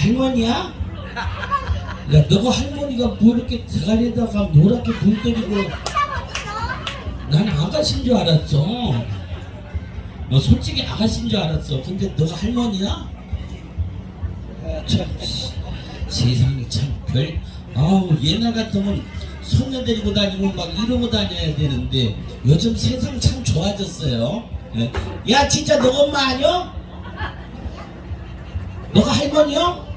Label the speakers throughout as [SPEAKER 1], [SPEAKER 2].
[SPEAKER 1] 할머니야? 야 너가 할머니가 뭐 이렇게 대가리에다가 노랗게 불 때리고 난 아가씨인 줄 알았어 너 솔직히 아가씨인 줄 알았어 근데 너가 할머니야? 아, 참 씨, 세상이 참 별 아우 옛날 같으면 손녀 데리고 다니고 막 이러고 다녀야 되는데 요즘 세상 참 좋아졌어요 예. 야 진짜 너 엄마 아니야? 너가 할머니야?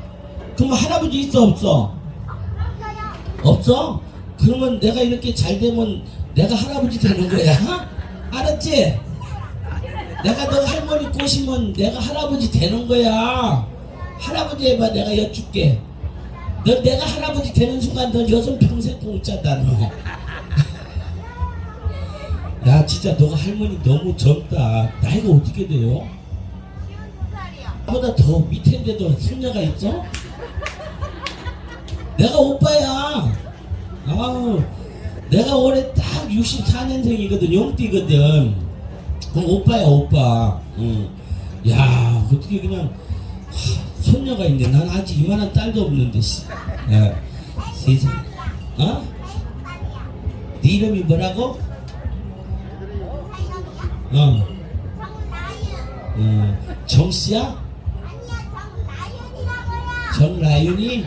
[SPEAKER 1] 그럼 할아버지 있어 없어? 없어? 그러면 내가 이렇게 잘 되면 내가 할아버지 되는 거야? 알았지? 내가 너 할머니 꼬시면 내가 할아버지 되는 거야. 할아버지 해봐 내가 여쭐게. 너 내가 할아버지 되는 순간 너 여성 평생 공짜다 너. 야 진짜 너가 할머니 너무 젊다. 나이가 어떻게 돼요? 나보다 더 밑인데도 손녀가 있어? 내가 오빠야. 아우, 내가 올해 딱 64년생이거든, 용띠거든. 그럼 오빠야, 오빠. 응. 야, 어떻게 그냥, 하, 손녀가 있네. 난 아직 이만한 딸도 없는데, 씨. 야, 세상. 어? 네 이름이 뭐라고? 어, 어, 정씨야? 정라윤이?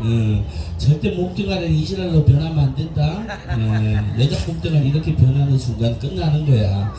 [SPEAKER 1] 응. 절대 몸뚱아리는 이지랄로 변하면 안 된다. 응. 여자 몸뚱아리 이렇게 변하는 순간 끝나는 거야.